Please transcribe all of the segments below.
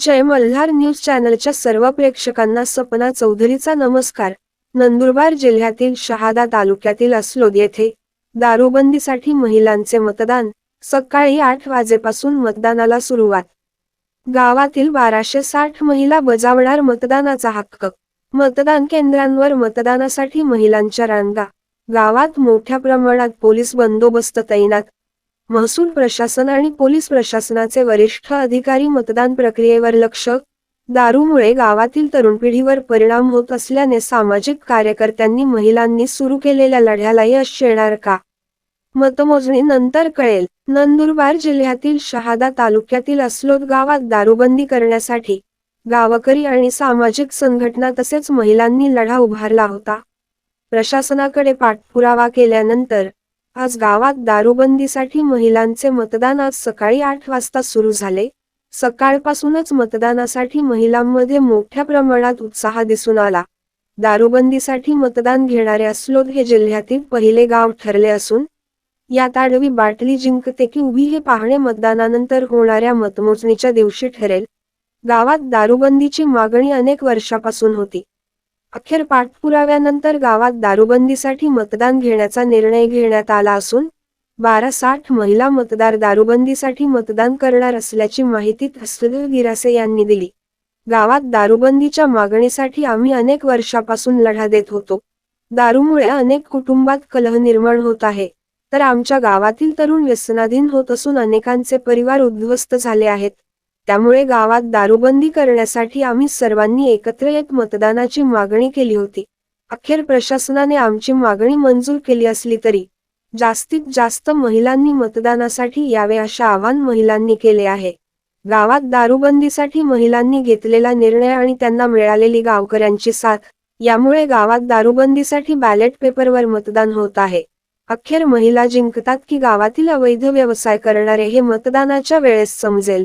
जय Malhar news चॅनलच्या सर्व प्रेक्षकांना सपना चौधरीचा नमस्कार. नंदुरबार जिल्ह्यातील शहादा तालुक्यातील असलोद येथे दारूबंदीसाठी महिलांचे मतदान. सकाळी आठ वाजेपासून मतदानाला सुरुवात. गावातील बाराशे साठ महिला बजावणार मतदानाचा हक्क. मतदान केंद्रांवर मतदानासाठी महिलांच्या रांगा. गावात मोठ्या प्रमाणात पोलीस बंदोबस्त तैनात. महसूल प्रशासन आणि पोलीस प्रशासनाचे वरिष्ठ अधिकारी मतदान प्रक्रियेवर लक्ष दारूमुळे गावातील तरुण पिढीवर परिणाम होत असल्याने सामाजिक कार्यकर्त्यांनी महिलांनी सुरू केलेल्या लढ्याला यश येणार का? मतमोजणी नंतर कळेल. नंदुरबार जिल्ह्यातील शहादा तालुक्यातील असलोद गावात दारूबंदी करण्यासाठी गावकरी आणि सामाजिक संघटना तसेच महिलांनी लढा उभारला होता. प्रशासनाकडे पाठपुरावा केल्यानंतर आज गावात दारूबंदीसाठी महिलांचे मतदान आज सकाळी आठ वाजता सुरू झाले. सकाळपासूनच मतदानासाठी महिलांमध्ये मोठ्या प्रमाणात उत्साह दिसून आला. दारूबंदीसाठी मतदान घेणारे असलोद हे जिल्ह्यातील पहिले गाव ठरले असून यात आडवी बाटली जिंकते की उभी हे पाहणे मतदानानंतर होणाऱ्या मतमोजणीच्या दिवशी ठरेल. गावात दारूबंदीची मागणी अनेक वर्षापासून होती. अखेर पाठपुराव्यानंतर गावात दारूबंदीसाठी मतदान घेण्याचा निर्णय घेण्यात आला असून बारा साठ महिला मतदार दारूबंदीसाठी मतदान करणार असल्याची माहिती हस्तदेव गिरासे यांनी दिली. गावात दारूबंदीच्या मागणीसाठी आम्ही अनेक वर्षापासून लढा देत होतो. दारूमुळे अनेक कुटुंबात कलह निर्माण होत आहे. तर आमच्या गावातील तरुण व्यसनाधीन होत असून अनेकांचे परिवार उद्ध्वस्त झाले आहेत. त्यामुळे गावात दारूबंदी करण्यासाठी आम्ही सर्वांनी एकत्र येत मतदानाची मागणी केली होती. अखेर प्रशासनाने आमची मागणी मंजूर केली असली तरी जास्तीत जास्त महिलांनी मतदानासाठी यावे असे आवाहन महिलांनी केले आहे. गावात दारूबंदीसाठी महिलांनी घेतलेला निर्णय आणि त्यांना मिळालेली गावकऱ्यांची साथ यामुळे गावात दारूबंदीसाठी बॅलेट पेपरवर मतदान होत आहे. अखेर महिला जिंकतात की गावातील अवैध व्यवसाय करणारे हे मतदानाच्या वेळेस समजेल.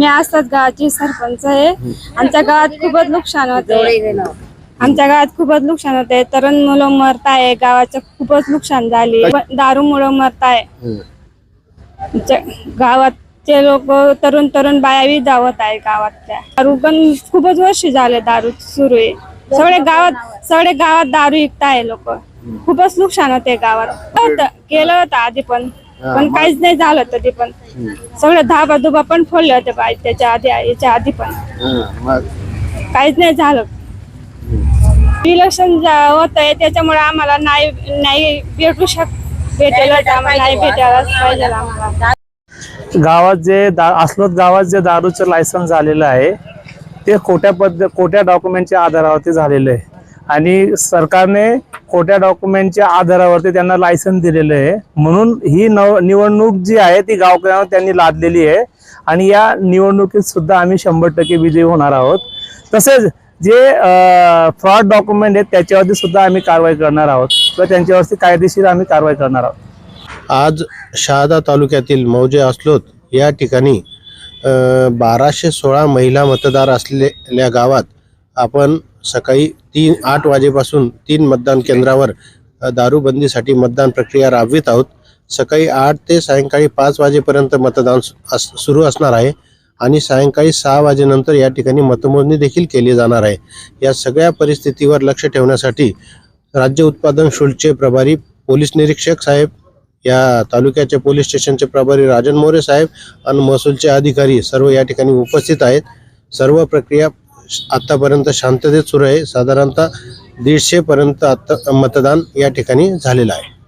मी असतात गावाची सरपंच आहे. आमच्या गावात खूपच नुकसान होते. आमच्या गावात खूपच नुकसान होते. तरुण मुलं मरताय गावाचं खूपच नुकसान झाले. दारू मुलं मरताय आमच्या गावातचे लोक तरुण तरुण बाया बी धावत आहे गावातल्या. दारू पण खूपच वर्ष झाले दारू सुरू आहे. सगळे गावात सगळे गावात दारू विकताय लोक. खूपच नुकसान होते गावात. केलं होतं आधी पण. पण काहीच नाही झालं तरी पण. सगळे धाबा दुबा पण फोडले होते बाई त्याच्या आधी याच्या आधी पण. काहीच नाही झालं. इलेक्शन होत आहे त्याच्यामुळे आम्हाला नाही नाही भेटू शक भेटेल आम्हाला नाही भेटायलाच पाहिजे आम्हाला. गावात जे दा अस्लोद गावात जे दारूचं लायसन्स झालेलं आहे ते खोट्या पद्ध खोट्या डॉक्युमेंटच्या आधारावरती झालेलं आहे. आणि सरकारने खोट्या डॉक्युमेंटच्या आधारावरती त्यांना लायसन्स दिलेलं आहे. म्हणून ही नव निवडणूक जी आहे ती गावकऱ्यांवर त्यांनी लादलेली आहे. आणि या निवडणुकीत सुद्धा आम्ही शंभर टक्के विजयी होणार आहोत. तसेच जे फ्रॉड डॉक्युमेंट आहेत त्याच्यावरती सुद्धा आम्ही कारवाई करणार आहोत. किंवा त्यांच्यावरती कायदेशीर आम्ही कारवाई करणार आहोत. आज शहादा तालुक्यातील मौजे असलोत या ठिकाणी बाराशे सोळा महिला मतदार असलेल्या गावात आपण सकाळी तीन आठ वाजेपासून तीन मतदान केंद्रावर दारूबंदीसाठी मतदान प्रक्रिया राबवित आहोत. सकाळी आठ ते सायंकाळी पाच वाजेपर्यंत मतदान सु- अस सुरू असणार आहे आणि सायंकाळी सहा वाजेनंतर या ठिकाणी मतमोजणी देखील केली जाणार आहे. या सगळ्या परिस्थितीवर लक्ष ठेवण्यासाठी राज्य उत्पादन शुल्कचे प्रभारी पोलीस निरीक्षक साहेब या तालुक्याचे पोलीस स्टेशनचे प्रभारी राजन मोरे साहेब आणि महसूलचे अधिकारी सर्व या ठिकाणी उपस्थित आहेत. सर्व प्रक्रिया श- आतापर्यंत शांततेत सुरू आहे. साधारणतः दीडशेपर्यंत आत्ता मतदान या ठिकाणी झालेलं आहे.